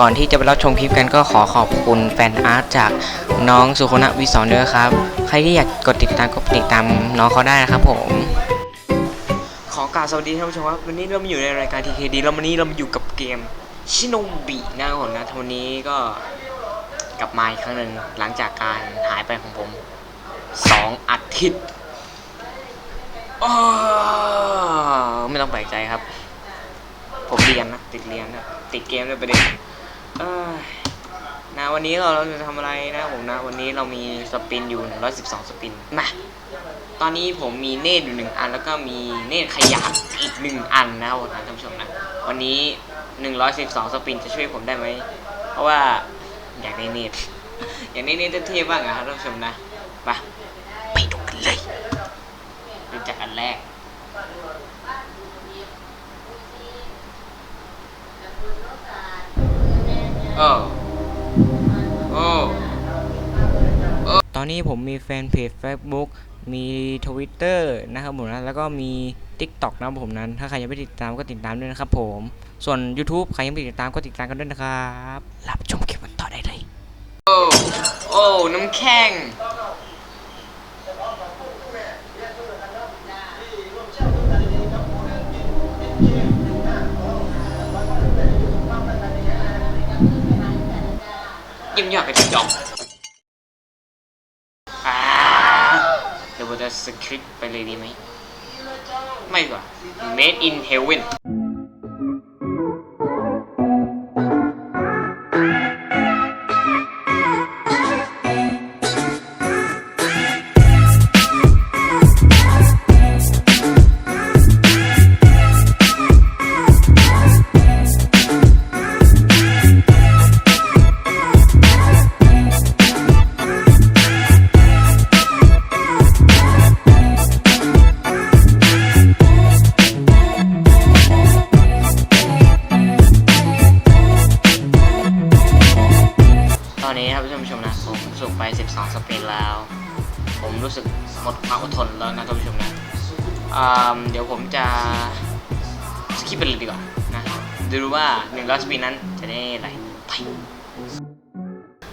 ก่อนที่จะไปรับชมคลิปกันก็ขอขอบคุณแฟนอาร์ตจากน้องสุขณวิศรด้วยครับ ใครที่อยากกดติดตามก็ติดตามน้องเขาได้นะครับผม ขอกราบสวัสดีท่านผู้ชมครับวันนี้เรามาอยู่ในรายการ TKD แล้ววันนี้เรามาอยู่กับเกมชิโนบินะครับผมนะวันนี้ก็กลับมาอีกครั้งหนึ่งหลังจากการหายไปของผมสองอาทิตย์ไม่ต้องแปลกใจครับ ผมเรียนนะติดเรียนนะติดเกมด้วยประเด็น นะวันนี้เราเราจะทำอะไรนะผมนะ วันนี้เรามีสปินอยู่ 112 สปินมาตอนนี้ผมมีเนตอยู่หนึ่งอัน แล้วก็มีเนตขยับอีกหนึ่งอันนะครับท่านผู้ชมนะวันนี้ 112 สปินจะช่วยผมได้ไหมเพราะว่าอยากได้เนตอยากได้เนตเท่ๆบ้างอะครับท่านผู้ชมนะไปไปดูกันเลยเริ่มจากอันแรก โอ้โอ้ตอนนี้ผมมีแฟนเพจ Facebook มี Twitter นะครับผมนะแล้วก็มี TikTok นะครับผมนั้น ถ้าใครยังไม่ติดตามก็ติดตามด้วยนะครับผม ส่วน YouTube ใครยังไม่ติดตามก็ติดตามกันด้วยนะครับรับชมคลิปกันต่อได้เลย โอ้ โอ้ น้ำแข็ง ยิ้มหยอกกันจบอ่าเดี๋ยวเราจะสคริปต์ไปเลยดีไหม ไม่ดีกว่า Made in Heaven รู้สึกหมดความอดทนแล้วนะท่านผู้ชมนะเดี๋ยวผมจะสคิปไปเลยดีกว่านะดูว่า1 0 0สปีนนั้นจะได้อะไรไป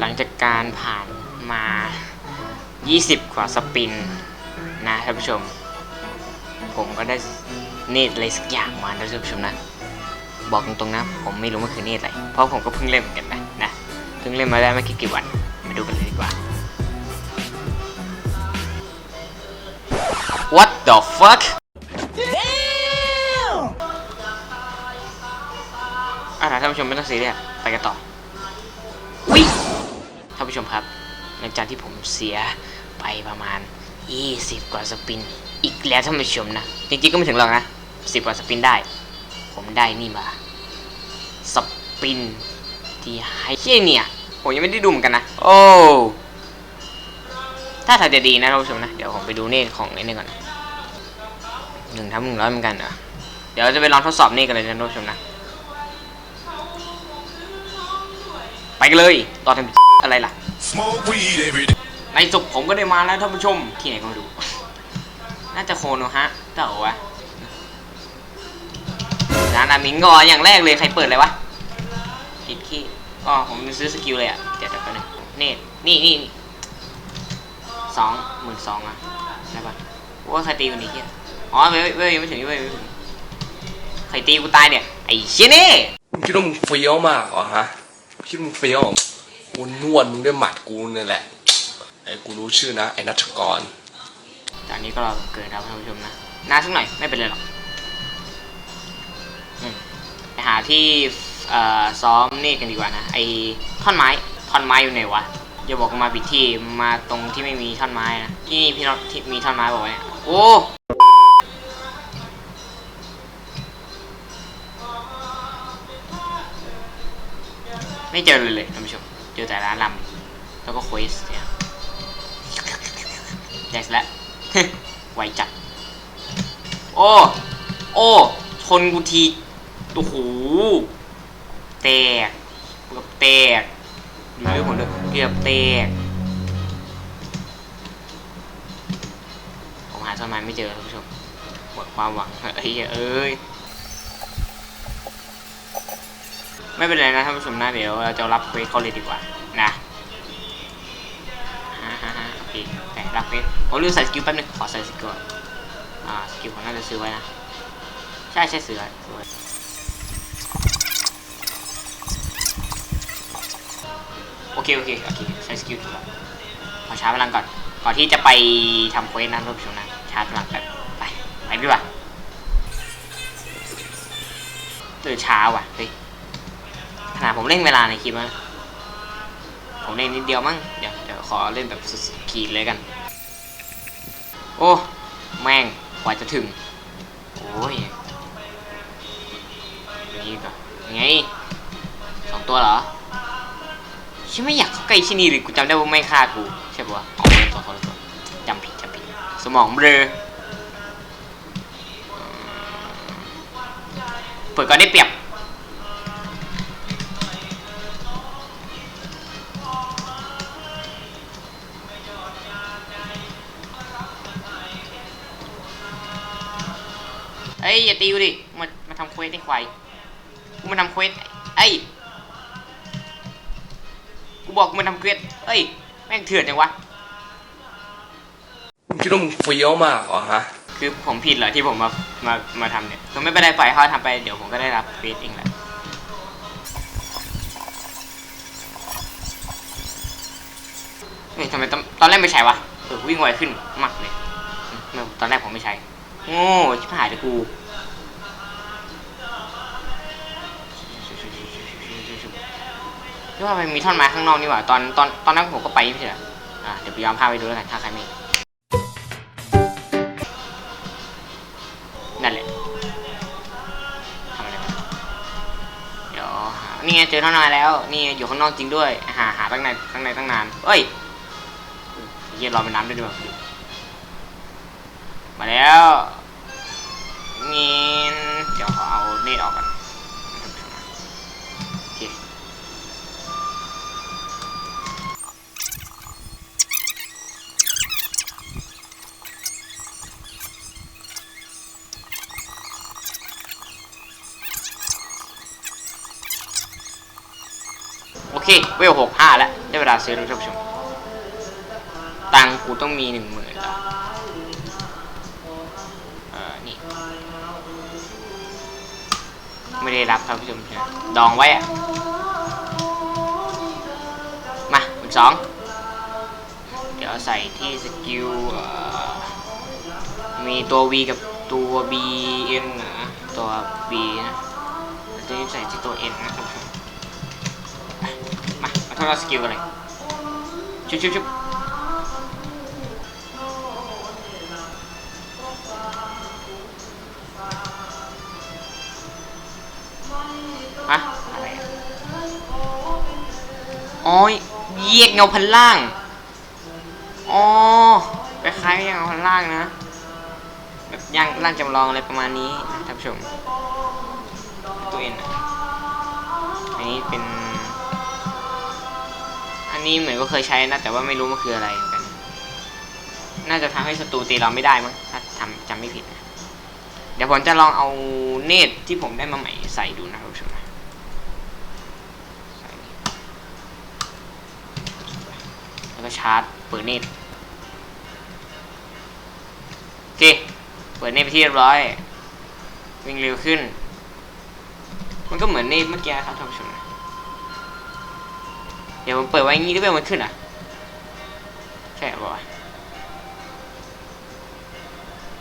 หลังจากการผ่านมา 20 กว่าสปินนะท่านผู้ชม ผมก็ได้เนตอะไรสักอย่างมาท่านผู้ชมนะ บอกตรงๆนะ ผมไม่รู้มันคือเนตอะไร เพราะผมก็เพิ่งเล่นเหมือนกันนะนะ เพิ่งเล่นมาได้ไม่กี่กี่วัน มาดูกันเลยดีกว่า What the fuck อะท่านผู้ชมไม่ต้องซีเรียสไปกันต่อวิท่านผู้ชมครับหลังจากที่ผมเสียไปประมาณ 20 กว่าสปิน อีกแล้วท่านผู้ชมนะ จริงๆก็ไม่ถึงหรอกนะ10 กว่าสปินได้ ผมได้นี่มา สปินที่ให้เชี่ยเนี่ย ผมยังไม่ได้ดูเหมือนกันนะ โอ้ ถ้าทางจะดีนะท่านผู้ชมนะ เดี๋ยวผมไปดูเนตของไอ้นี่ก่อนหนึ่งทับหนึ่งร้อยเหมือนกันเหรอเดี๋ยวจะไปลองทดสอบเนตกันเลยนะท่านผู้ชมนะ ไปกันเลยรอทำอะไรล่ะ Smoke weed every day. ในจบผมก็ได้มาแล้วท่านผู้ชม ที่ไหนก็ไม่รู้ น่าจะโคโนฮะเต่าวะร้านอามิงก่อนอย่างแรกเลยใครเปิดเลยวะผิดขี้อ๋อผมซื้อสกิลเลยอะเดี๋ยวเดี๋ยวแป๊บนึงเนตนี่นี่นี่ สองหมื่นสองอะได้ปะว่าใครตีคนนี้เฮียอ๋อเว้ยเว้ยยังไม่ถึงเว้ยยังไม่ถึงใครตีกูตายเนี่ยไอ้เชี่ยนี่มึงคิดว่ามึงเฟี้ยวมากเหรอฮะคิดว่ามึงเฟี้ยวเหรอกูนวดมึงด้วยหมัดกูนี่แหละไอ้กูรู้ชื่อนะไอ้นัชกรตอนนี้ก็รอเกิดครับท่านผู้ชมนะนานสักหน่อยไม่เป็นไรหรอกอืมไปหาที่เอ่อซ้อมเนตกันดีกว่านะไอ้ท่อนไม้ท่อนไม้อยู่ไหนวะ อย่าบอกมาผิดที่มาตรงที่ไม่มีท่อนไม้นะที่นี่พี่ท่อนที่มีท่อนไม้บอกไว้เนี่ยโอ้ไม่เจอเลยเลยท่านผู้ชมเจอแต่ร้านลำแล้วก็ควสเนี่ยแดกแล้วไวจัด โอ้ โอ้ชนกูทีโอ้โหแตกเกือบแตก ดูเรื่องผมด้วยเกือบแตกผมหาต้นไม้ไม่เจอท่านผู้ชมหมดความหวังเฮ้ยเอ้ยไม่เป็นไรนะท่านผู้ชมนะเดี๋ยวเราจะรับเควสเขาเลยดีกว่านะฮ่าฮ่าฮ่าโอเคแต่รับเควสผมลืมใส่สกิลแป๊บนึงขอใส่สกิลก่อนอ่าสกิลผมน่าจะซื้อไว้นะใช่ใช่ซื้อไว้ โอเคโอเคโอเคใช้สกิลถูกแล้วขอชาร์จพลังก่อนก่อนที่จะไปทำเควสนะท่านผู้ชมนะชาร์จพลังกันไปไปดีกว่าตื่นเช้าว่ะเฮ้ยขนาดผมเล่นเวลาในคลิปนะผมเล่นนิดเดียวมั้งเดี๋ยวเดี๋ยวขอเล่นแบบสุดขีดเลยกัน โอ้แม่งกว่าจะถึงโอ้ยนี่ก็ไงสองตัวเหรอ ฉันไม่อยากเข้าใกล้ที่นี่เลยกูจำได้ว่าไม่ฆ่ากูใช่ปะวะอ๋อคนละตัวคนละตัวจำผิดจำผิดสมองเบลอเปิดก่อนได้เปรียบเอ้ยอย่าตีกูดิมามาทำเควสไอ้ควายกูมาทำเควสไอ้ บอกกูมาทำเควสเอ้ย แม่งเถื่อนจังวะ มึงคิดว่ามึงเฟี้ยวมากเหรอฮะ คือผมผิดเหรอที่ผมมา มา มาทำเนี่ยก็ไม่เป็นไรปล่อยให้เขาทำไปเดี๋ยวผมก็ได้รับเควสเองแหละ เฮ้ยทำไมตอนตอนแรกไม่ใช่วะเออวิ่งไวขึ้นมากเลยอืมไม่ตอนแรกผมไม่ใช่โง่ชิบหายเลยกู นี่ว่ามันมีท่อนไม้ข้างนอกนี่หว่าตอนตอนตอนนั้นผมก็ไปไม่ใช่เหรออะเดี๋ยวไปย้อมภาไปดูแล้วกันถ้าใครไม่นั่นแหละทำอะไรเดี๋ยวหานี่ไงเจอท่อนไม้แล้วนี่อยู่ข้างนอกจริงด้วย หาหาตั้งในข้างในตั้งนานเอ้ยเย็นรอเป็นน้ำได้ด้วยมาแล้วงีนเดี๋ยวขอเอาเนตออกก่อน โอเคเวลหกห้าแล้วได้เวลาซื้อแล้วท่านผู้ชม ตังค์กูต้องมีหนึ่งหมื่นละเออนี่ ไม่ได้รับท่านผู้ชมใช่ไหมดองไว้อะมาหมื่นสอง เดี๋ยวใส่ที่สกิลมีตัว V กับตัว B N นะตัว B นะจะใส่ที่ตัว N นะท่าน ผู้ามาทดลองสกิลกันเลยชุบชุบชุบอะอะไรอ๋อเยียกเงาพันล่าง อ๋อคล้ายๆเงาพันล่างนะ แบบย่างร่างจำลองอะไรประมาณนี้ท่านผู้ชมตัวเอ็นอะอันนี้เป็น นี้เหมือนก็เคยใช้นะ แต่ว่าไม่รู้มันคืออะไรเหมือนกัน น่าจะทำให้ศัตรูตีเราไม่ได้มั้งถ้าทำจำไม่ผิดนะเดี๋ยวผมจะลองเอาเนตที่ผมได้มาใหม่ใส่ดูนะครับผู้ชมนะแล้วก็ชาร์จเปิดเนตโอเค เปิดเนตไปที่เรียบร้อย วิ่งเร็วขึ้น มันก็เหมือนเนตเมื่อกี้ครับท่านผู้ชมนะ เดี๋ยวผมเปิดไว้อย่างงี้ด้วยมันขึ้นอะ ใช่ป่าวะ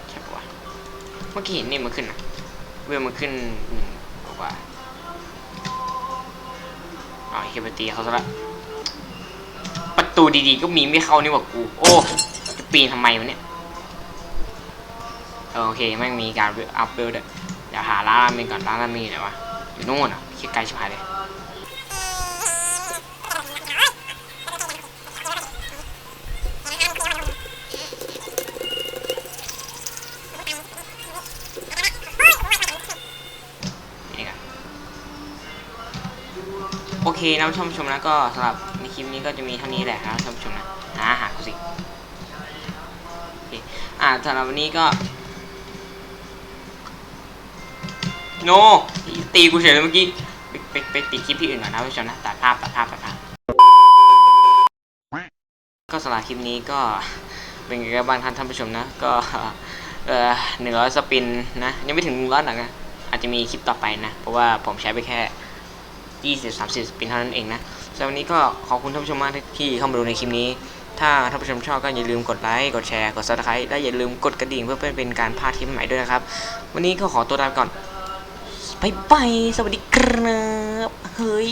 ใช่ป่าวะเมื่อกี้เห็นนี่มันขึ้นอะเวลมันขึ้นหนึ่งกว่าอ๋อเฮียไปตีเขาซะละประตูดีๆก็มีไม่เข้านี่หว่ากู โอ้ จะปีนทำไมวะเนี่ยโอเคแม่งมีการอัพเบลด้วยเดี๋ยวหาร้านราเมงก่อนร้านราเมงไหนวะอยู่นู่นอะคิดไกลชิบหายเลย โอเคนะท่านผู้ชมนะก็สำหรับในคลิปนี้ก็จะมีเท่านี้แหละครับท่านผู้ชมนะหาหากูสิโอเคอ่าสำหรับวันนี้ก็โนตีกูเฉยเลยเมื่อกี้ไปไปปิดคลิปที่อื่นก่อนนะท่านผู้ชมนะตัดภาพตัดภาพตัดภาพก็สำหรับคลิปนี้ก็เป็นไงกันบ้างครับท่านผู้ชมนะ ก็เออหนึ่งร้อยสปินนะยังไม่ถึงหนึ่งร้อยหนักนะอาจจะมีคลิปต่อไปนะ เพราะว่าผมใช้ไปแค่ ยี่สิบสามสิบปีเท่านั้นเองนะสำหรับวันนี้ก็ขอบคุณท่านผู้ชมมากที่เข้ามาดูในคลิปนี้ ถ้าท่านผู้ชมชอบก็อย่าลืมกดไลค์กดแชร์กดซับสไครต์และอย่าลืมกดกระดิ่งเพื่อเป็นการพลาดคลิปใหม่ด้วยนะครับ วันนี้ก็ขอตัวลาไปก่อนบายบายสวัสดีครับเฮ้ย